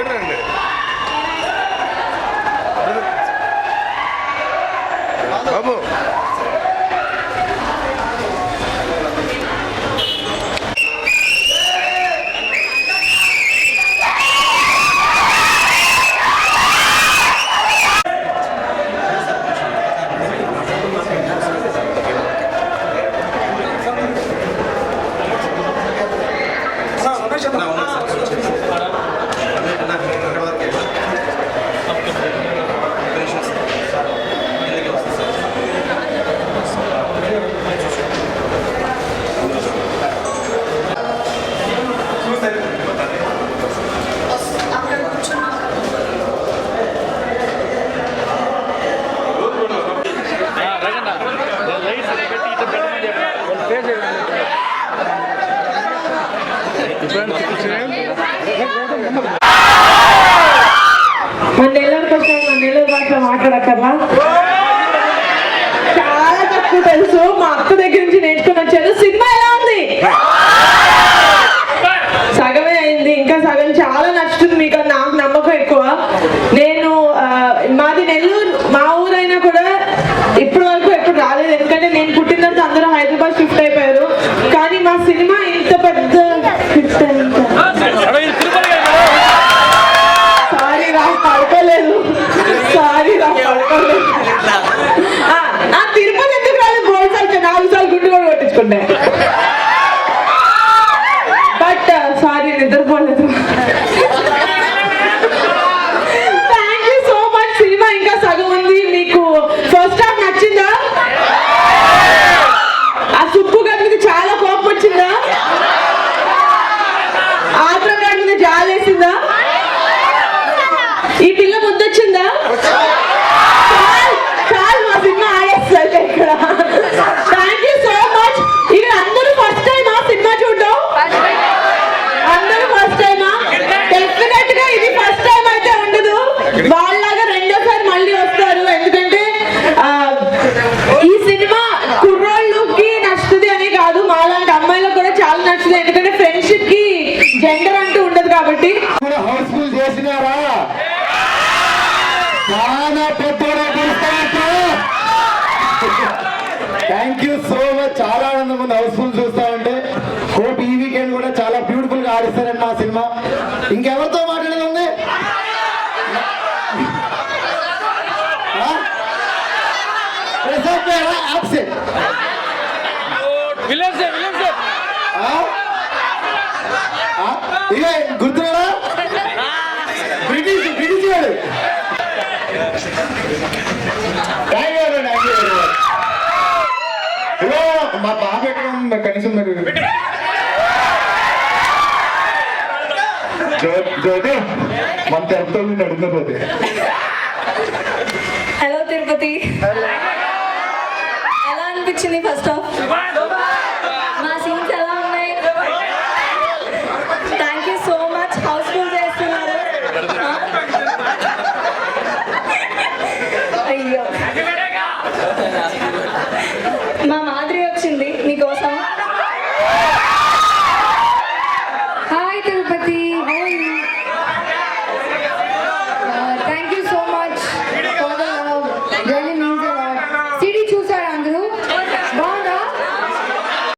Side రండి బాబు మన నెల్లూరు కోసం మన నెల్లూరు భాష మాట్లాడక్కర్లా? చాలా తక్కువ తెలుసు. మా అక్క జెండర్ అంటూ ఉండదు కాబట్టి. హౌస్ఫుల్ చేసినారా చాలా పెద్దగా థ్యాంక్ యూ సో మచ్ చాలా ఆనందం ఉంది హౌస్ఫుల్ చూస్తా ఉంటే హోప్ ఈ వీకెండ్ కూడా చాలా బ్యూటిఫుల్గా ఆడిస్తారండి నా సినిమా. ఇంకెవరితో మాట్లాడేది ఉంది? విలన్ సార్ విలన్ ఇదే గుర్తున్నాడా? బ్రిటిష్ బ్రిటిష్ వాడు మా బాబు ఎక్కడ కనీసం మీరు జ్యోతి మన తిరుపతి అడుగుతుంది హలో తిరుపతి ఎలా అనిపించింది ఫస్ట్ ఆఫ్ 妈妈